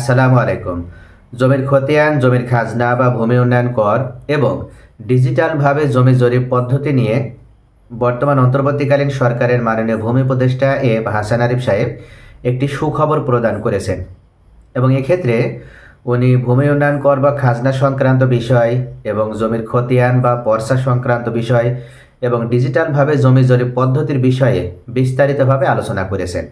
আসসালামু আলাইকুম। জমির খতিয়ান, জমির খাজনা বা ভূমি উন্নয়ন কর এবং ডিজিটালভাবে জমি জরিপ পদ্ধতি নিয়ে বর্তমান অন্তর্বর্তীকালীন সরকারের মাননীয় ভূমি উপদেষ্টা এ হাসান আরিফ সাহেব একটি সুখবর প্রদান করেছেন এবং এক্ষেত্রে উনি ভূমি উন্নয়ন কর বা খাজনা সংক্রান্ত বিষয় এবং জমির খতিয়ান বা পর্সা সংক্রান্ত বিষয় এবং ডিজিটালভাবে জমি জরিপ পদ্ধতির বিষয়ে বিস্তারিতভাবে আলোচনা করেছেন।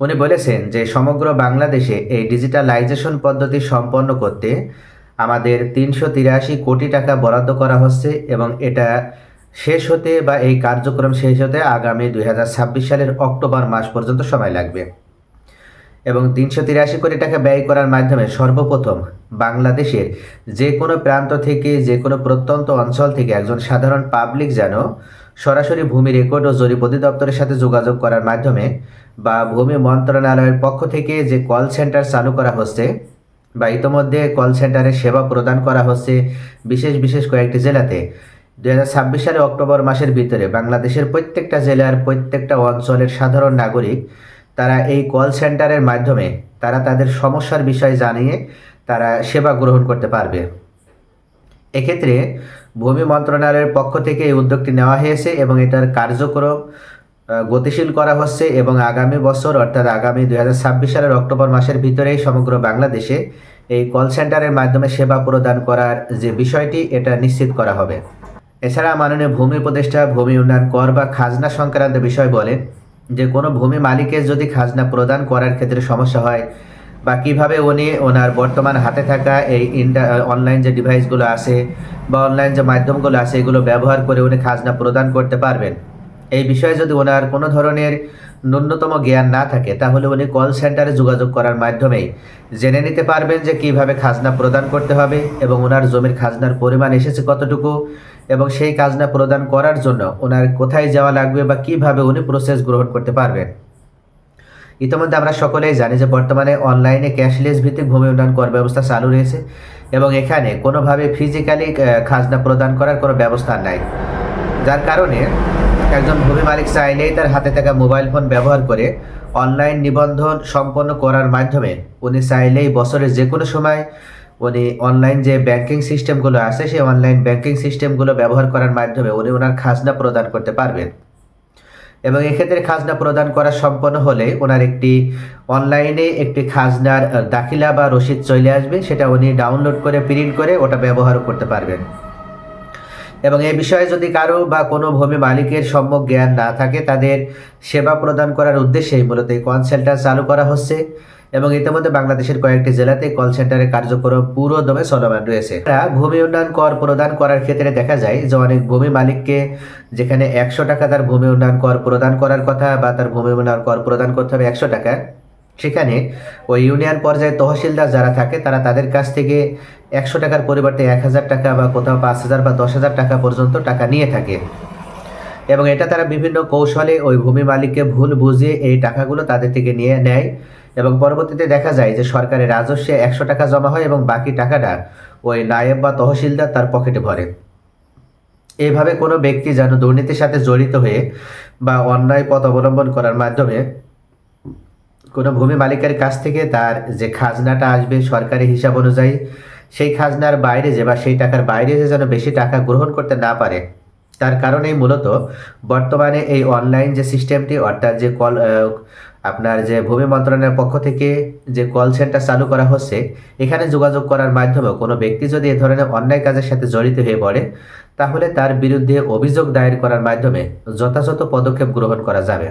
উনি বলেছেন যে সমগ্র বাংলাদেশে এই ডিজিটালাইজেশন পদ্ধতি সম্পন্ন করতে আমাদের তিনশো তিরাশি কোটি টাকা বরাদ্দ করা হচ্ছে এবং এটা শেষ হতে বা এই কার্যক্রম শেষ হতে আগামী দুই হাজার ছাব্বিশ সালের অক্টোবর মাস পর্যন্ত সময় লাগবে। এবং তিনশো তিরাশি কোটি টাকা ব্যয় করার মাধ্যমে সর্বপ্রথম বাংলাদেশের যে কোনো প্রান্ত থেকে, যে কোনো প্রত্যন্ত অঞ্চল থেকে একজন সাধারণ পাবলিক যেন সরাসরি ভূমি রেকর্ড ও জরিপ অধিদপ্তরের সাথে যোগাযোগ করার মাধ্যমে বা ভূমি মন্ত্রণালয়ের পক্ষ থেকে যে কল সেন্টার চালু করা হচ্ছে বা ইতোমধ্যে কল সেন্টারে সেবা প্রদান করা হচ্ছে বিশেষ বিশেষ কয়েকটি জেলাতে দু ছাব্বিশ সালে অক্টোবর মাসের ভিতরে বাংলাদেশের প্রত্যেকটা জেলার প্রত্যেকটা অঞ্চলের সাধারণ নাগরিক, তারা এই কল সেন্টারের মাধ্যমে তারা তাদের সমস্যার বিষয় জানিয়ে তারা সেবা গ্রহণ করতে পারবে। এক্ষেত্রে ভূমি মন্ত্রণালয়ের পক্ষ থেকে এই উদ্যোগটি নেওয়া হয়েছে এবং এটার কার্যক্রম গতিশীল করা হচ্ছে এবং আগামী বছর, অর্থাৎ আগামী দুই হাজার ছাব্বিশ সালের অক্টোবর মাসের ভিতরেই সমগ্র বাংলাদেশে এই কল সেন্টারের মাধ্যমে সেবা প্রদান করার যে বিষয়টি, এটা নিশ্চিত করা হবে। এছাড়া মাননীয় ভূমি উপদেষ্টা, ভূমি উন্নয়ন কর বা খাজনা সংক্রান্ত বিষয় বলেন যে, কোনো ভূমি মালিকের যদি খাজনা প্রদান করার ক্ষেত্রে সমস্যা হয় বা কীভাবে উনি ওনার বর্তমান হাতে থাকা এই ইন্টা অনলাইন যে ডিভাইসগুলো আছে বা অনলাইন যে মাধ্যমগুলো আছে, এগুলো ব্যবহার করে উনি খাজনা প্রদান করতে পারবেন। এই বিষয়ে যদি ওনার কোনো ধরনের ন্যূনতম জ্ঞান না থাকে, তাহলে উনি কল সেন্টারে যোগাযোগ করার মাধ্যমেই জেনে নিতে পারবেন যে কীভাবে খাজনা প্রদান করতে হবে এবং ওনার জমির খাজনার পরিমাণ এসেছে কতটুকু এবং সেই খাজনা প্রদান করার জন্য ওনার কোথায় যাওয়া লাগবে বা কীভাবে উনি প্রসেস গ্রহণ করতে পারবেন। ইতিমধ্যে আমরা সকলেই জানি যে বর্তমানে অনলাইনে ক্যাশলেস ভিত্তিক ভূমি উন্নয়ন কর ব্যবস্থা চালু রয়েছে এবং এখানে কোনোভাবে ফিজিক্যালি খাজনা প্রদান করার কোনো ব্যবস্থা নাই। যার কারণে একজন ভূমি মালিক চাইলেই তার হাতে থাকা মোবাইল ফোন ব্যবহার করে অনলাইন নিবন্ধন সম্পন্ন করার মাধ্যমে উনি চাইলেই বছরের যে কোনো সময় উনি অনলাইন যে ব্যাংকিং সিস্টেমগুলো আছে, সেই অনলাইন ব্যাংকিং সিস্টেমগুলো ব্যবহার করার মাধ্যমে উনি ওনার খাজনা প্রদান করতে পারবেন। এবং এক্ষেত্রে খাজনা প্রদান করা সম্পন্ন হলে ওনার একটি অনলাইনে একটি খাজনার দাখিলা বা রসিদ চলে আসবে, সেটা উনি ডাউনলোড করে, প্রিন্ট করে ওটা ব্যবহার করতে পারবেন। এবং এ বিষয়ে যদি কারও বা কোনো ভূমি মালিকের সম্যক জ্ঞান না থাকে, তাদের সেবা প্রদান করার উদ্দেশ্যেই মূলত এই কল চালু করা হচ্ছে। এবং ইতিমধ্যে বাংলাদেশের কয়েকটি জেলাতে কল সেন্টারের কার্যক্রম পুরো দমে চলমান রয়েছে। ভূমি উন্নয়ন কর প্রদান করার ক্ষেত্রে দেখা যায় যে অনেক ভূমি মালিককে যেখানে একশো টাকা তার ভূমি উন্নয়ন কর প্রদান করার কথা বা তার ভূমি উন্নয়ন কর প্রদান করতে হবে একশো টাকা, সেখানে ওই ইউনিয়ন পর্যায়ে তহসিলদার যারা থাকে তারা তাদের কাছ থেকে একশো টাকার পরিবর্তে এক হাজার টাকা বা কোথাও পাঁচ হাজার বা দশ হাজার টাকা পর্যন্ত টাকা নিয়ে থাকে। এবং এটা তারা বিভিন্ন কৌশলে ওই ভূমি মালিককে ভুল বুঝিয়ে এই টাকাগুলো তাদের থেকে নিয়ে নেয়। এবং পরবর্তীতে দেখা যায় যে সরকারের রাজস্বে একশো টাকা জমা হয় এবং বাকি টাকাটা ওই নায়েব বা তহসিলদার তার পকেটে ভরে। এইভাবে কোনো ব্যক্তি যেন দুর্নীতির সাথে জড়িত হয়ে বা অন্যায় পথ অবলম্বন করার মাধ্যমে কোনো ভূমি মালিকের কাছ থেকে তার যে খাজনাটা আসবে সরকারি হিসাব অনুযায়ী, সেই খাজনার বাইরে যে বা সেই টাকার বাইরে যে যেন বেশি টাকা গ্রহণ করতে না পারে, তার কারণেই মূলত বর্তমানে এই অনলাইন যে সিস্টেমটি, অর্থাৎ যে কল আপনার যে ভূমি মন্ত্রণালয়ের পক্ষ থেকে যে কল সেন্টার চালু করা হচ্ছে, এখানে যোগাযোগ করার মাধ্যমে কোনো ব্যক্তি যদি এ ধরনের অন্যায় কাজের সাথে জড়িত হয়ে পড়ে, তাহলে তার বিরুদ্ধে অভিযোগ দায়ের করার মাধ্যমে যথাযথ পদক্ষেপ গ্রহণ করা যাবে।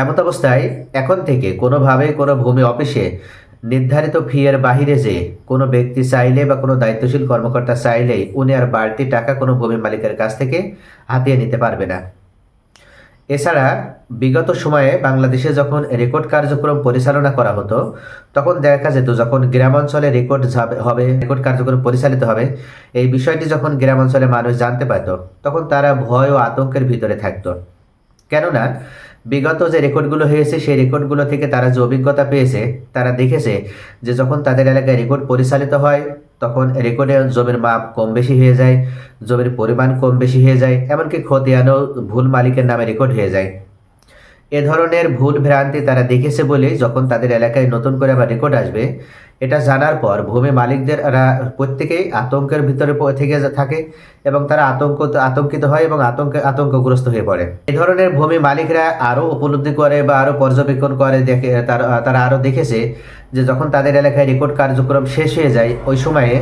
এমত অবস্থায় এখন থেকে কোনোভাবে কোনো ভূমি অফিসে নির্ধারিত ফি এর বাহিরে যে কোনো ব্যক্তি চাইলে বা কোনো দায়িত্বশীল কর্মকর্তা চাইলেই উনি আর বাড়তি টাকা কোনো ভূমি মালিকের কাছ থেকে হাতিয়ে নিতে পারবে না। এছাড়া বিগত সময়ে বাংলাদেশে যখন রেকর্ড কার্যক্রম পরিচালনা করা হতো, তখন দেখা যেত যখন গ্রামাঞ্চলে রেকর্ড হবে, রেকর্ড কার্যক্রম পরিচালিত হবে, এই বিষয়টি যখন গ্রামাঞ্চলে মানুষ জানতে পারত, তখন তারা ভয় ও আতঙ্কের ভিতরে থাকতো। কেননা, বিগত যে রেকর্ডগুলো হয়েছে, সেই রেকর্ডগুলো থেকে তারা যে অভিজ্ঞতা পেয়েছে, তারা দেখেছে যে যখন তাদের এলাকায় রেকর্ড পরিচালিত হয় তখন রেকর্ডে জমির মাপ কম বেশি হয়ে যায়, জমির পরিমাণ কম বেশি হয়ে যায়, এমনকি খতিয়ানও ভুল মালিকের নামে রেকর্ড হয়ে যায়। এ ধরনের ভুল ভ্রান্তি তারা দেখেছে বলেই যখন তাদের এলাকায় নতুন করে আবার রেকর্ড আসবে, এটা জানার পর ভূমি মালিকদের প্রত্যেকেই আতঙ্কের ভিতরে থেকে থাকে এবং তারা আতঙ্ক, আতঙ্কিত হয় এবং আতঙ্কে, আতঙ্কগ্রস্ত হয়ে পড়ে। এ ধরনের ভূমি মালিকরা আরও উপলব্ধি করে বা আরও পর্যবেক্ষণ করে দেখে, তারা তারা আরও দেখেছে যে যখন তাদের এলাকায় রেকর্ড কার্যক্রম শেষ হয়ে যায়, ওই সময়ে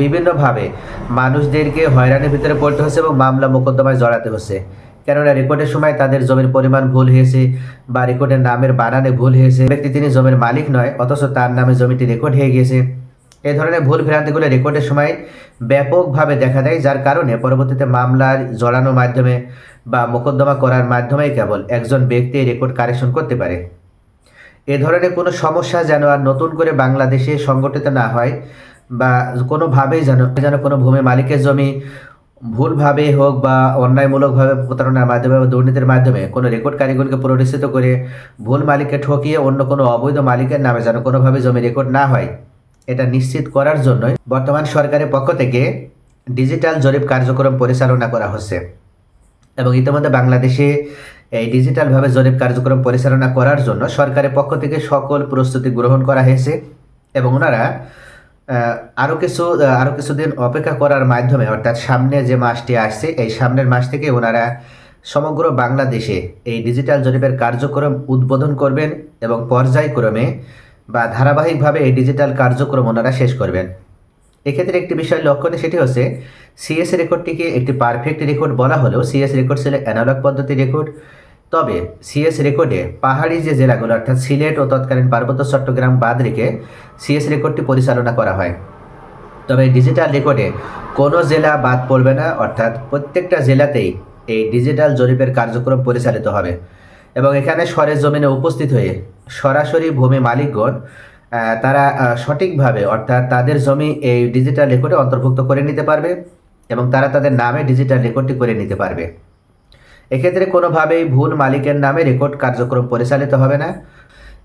বিভিন্নভাবে মানুষদেরকে হয়রানির ভিতরে পড়তে হচ্ছে এবং মামলা মোকদ্দমায় জড়াতে হচ্ছে। কেননা রেকর্ডের সময় তাদের জমির পরিমাণ ভুল হয়েছে বা রেকর্ডের নামের বানানে ভুল হয়েছে। ব্যক্তি তিনি জমির মালিক নয়, অথচ তার নামে জমিটি রেকর্ড হয়ে গিয়েছে। এ ধরনের ভুল ভ্রান্তিগুলো রেকর্ডের সময় ব্যাপকভাবে দেখা দেয়, যার কারণে পরবর্তীতে মামলার জড়ানোর মাধ্যমে বা মোকদ্দমা করার মাধ্যমেই কেবল একজন ব্যক্তি রেকর্ড কারেকশন করতে পারে। এ ধরনের কোনো সমস্যা যেন আর নতুন করে বাংলাদেশে সংগঠিত না হয় বা কোনোভাবেই যেন যেন কোনো ভূমি মালিকের জমি ভুলভাবে হোক বা অন্যায়মূলকভাবে প্রতারণার মাধ্যমে বা দুর্নীতির মাধ্যমে কোনো রেকর্ড কারিগরকে প্ররোচিত করে ভুল মালিককে ঠকিয়ে অন্য কোনো অবৈধ মালিকের নামে যেন কোনোভাবে জমি রেকর্ড না হয়, এটা নিশ্চিত করার জন্যই বর্তমান সরকারের পক্ষ থেকে ডিজিটাল জরিপ কার্যক্রম পরিচালনা করা হচ্ছে। এবং ইতিমধ্যে বাংলাদেশে এই ডিজিটালভাবে জরিপ কার্যক্রম পরিচালনা করার জন্য সরকারের পক্ষ থেকে সকল প্রস্তুতি গ্রহণ করা হয়েছে এবং ওনারা আরও কিছু আরও কিছুদিন অপেক্ষা করার মাধ্যমে, অর্থাৎ সামনে যে মাসটি আসছে, এই সামনের মাস থেকে ওনারা সমগ্র বাংলাদেশে এই ডিজিটাল জরিপের কার্যক্রম উদ্বোধন করবেন এবং পর্যায়ক্রমে বা ধারাবাহিকভাবে এই ডিজিটাল কার্যক্রম ওনারা শেষ করবেন। এক্ষেত্রে একটি বিষয় লক্ষণীয় সেটি হচ্ছে সিএস রেকর্ডটিকে একটি পারফেক্ট রেকর্ড বলা হলেও সিএস রেকর্ড ছিল অ্যানালগ পদ্ধতি রেকর্ড তবে সিএস রেকর্ডে পাহাড়ি যে জেলাগুলো, অর্থাৎ সিলেট ও তৎকালীন পার্বত্য চট্টগ্রাম বাদ রেখে সিএস রেকর্ডটি পরিচালনা করা হয়। তবে ডিজিটাল রেকর্ডে কোনো জেলা বাদ পড়বে না, অর্থাৎ প্রত্যেকটা জেলাতেই এই ডিজিটাল জরিপের কার্যক্রম পরিচালিত হবে। এবং এখানে সরের জমিনে উপস্থিত হয়ে সরাসরি ভূমি মালিকগণ তারা সঠিকভাবে, অর্থাৎ তাদের জমি এই ডিজিটাল রেকর্ডে অন্তর্ভুক্ত করে নিতে পারবে এবং তারা তাদের নামে ডিজিটাল রেকর্ডটি করে নিতে পারবে। এক্ষেত্রে কোনোভাবেই ভুল মালিকের নামে রেকর্ড কার্যক্রম পরিচালিত হবে না।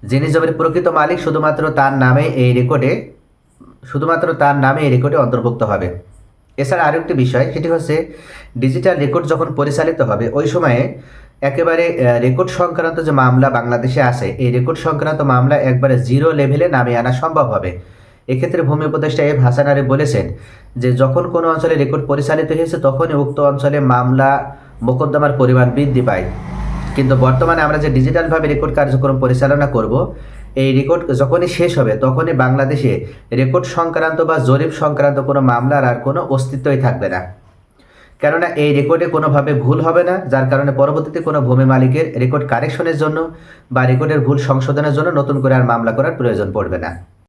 যিনি জমির প্রকৃত মালিক, শুধুমাত্র তার নামে এই রেকর্ডে, শুধুমাত্র তার নামে এই রেকর্ডে অন্তর্ভুক্ত হবে। এছাড়া আরেকটি বিষয়, সেটি হচ্ছে ডিজিটাল রেকর্ড যখন পরিচালিত হবে, ওই সময়ে একেবারে রেকর্ড সংক্রান্ত যে মামলা বাংলাদেশে আছে, এই রেকর্ড সংক্রান্ত মামলা একবারে জিরো লেভেলে নামিয়ে আনা সম্ভব হবে। এক্ষেত্রে ভূমি উপদেষ্টা এফ হাসান আরে বলেছেন যে, যখন কোনো অঞ্চলে রেকর্ড পরিচালিত হয়েছে, তখনই উক্ত অঞ্চলে মামলা মোকদ্দমার পরিমাণ বৃদ্ধি পায়। কিন্তু বর্তমানে আমরা যে ডিজিটালভাবে রেকর্ড কার্যক্রম পরিচালনা করব, এই রেকর্ড যখনই শেষ হবে, তখনই বাংলাদেশে রেকর্ড সংক্রান্ত বা জরিপ সংক্রান্ত কোনো মামলার আর কোনো অস্তিত্বই থাকবে না। কেননা এই রেকর্ডে কোনোভাবে ভুল হবে না, যার কারণে পরবর্তীতে কোনো ভূমি মালিকের রেকর্ড কারেকশনের জন্য বা রেকর্ডের ভুল সংশোধনের জন্য নতুন করে আর মামলা করার প্রয়োজন পড়বে না।